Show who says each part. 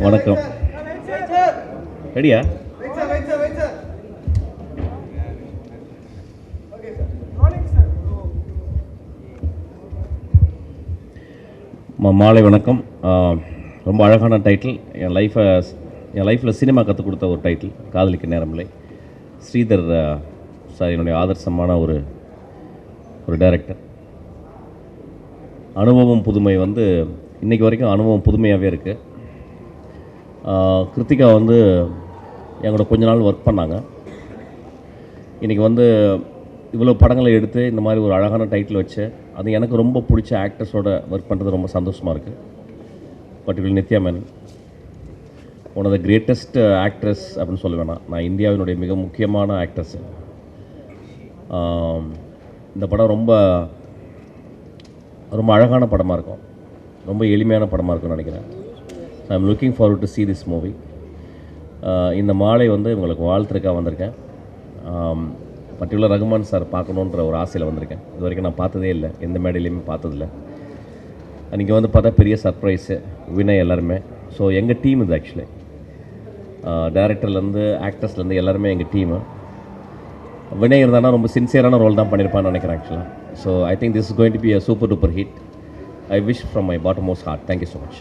Speaker 1: வணக்கம். ரெடியா? மா- மாலை வணக்கம். ரொம்ப அழகான டைட்டில் என் லைஃப்பை என் லைஃப்பில் சினிமா கற்றுக் கொடுத்த ஒரு டைட்டில் காதலிக்க நேரமில்லை ஸ்ரீதர் சார் என்னுடைய ஆதர்சமான ஒரு ஒரு டைரக்டர் அனுபவம் புதுமை வந்து இன்றைக்கி வரைக்கும் அனுபவம் புதுமையாகவே இருக்குது கிருத்திகா வந்து எங்களோட கொஞ்ச நாள் ஒர்க் பண்ணாங்க. இன்றைக்கி வந்து இவ்வளோ படங்களை எடுத்து இந்த மாதிரி ஒரு அழகான டைட்டில் வச்சு அது எனக்கு ரொம்ப பிடிச்ச ஆக்டர்ஸோட ஒர்க் பண்ணுறது ரொம்ப சந்தோஷமாக இருக்குது particular Nithya Menen. One of the greatest actress அப்படின்னு சொல்ல வேணாம். நான் இந்தியாவினுடைய மிக முக்கியமான ஆக்ட்ரஸ் இந்த படம் ரொம்ப ரொம்ப அழகான படமாக இருக்கும். ரொம்ப எளிமையான படமாக இருக்கும்னு நினைக்கிறேன். I am looking forward to see this movie இந்த மாலை வந்து உங்களுக்கு வாழ்த்துருக்காக வந்திருக்கேன். Um, பர்டிகுலர் ரகுமான் சார் பார்க்கணுன்ற ஒரு ஆசையில் வந்திருக்கேன். இது வரைக்கும் நான் பார்த்ததே இல்லை. எந்த மேடையிலையுமே பார்த்ததில்ல. அன்றைக்கி வந்து பார்த்தா பெரிய சர்ப்ரைஸு வினய் எல்லாருமே. ஸோ எங்கள் டீம் இது ஆக்சுவலி டேரக்டர்லேருந்து ஆக்டர்ஸ்லேருந்து எல்லாருமே எங்கள் டீமு வினய் இருந்தானா ரொம்ப சின்சியரான ரோல் தான் பண்ணியிருப்பான்னு நினைக்கிறேன் ஆக்சுவலாக so I think this is going to be a super duper hit I wish from my bottom most heart thank you so much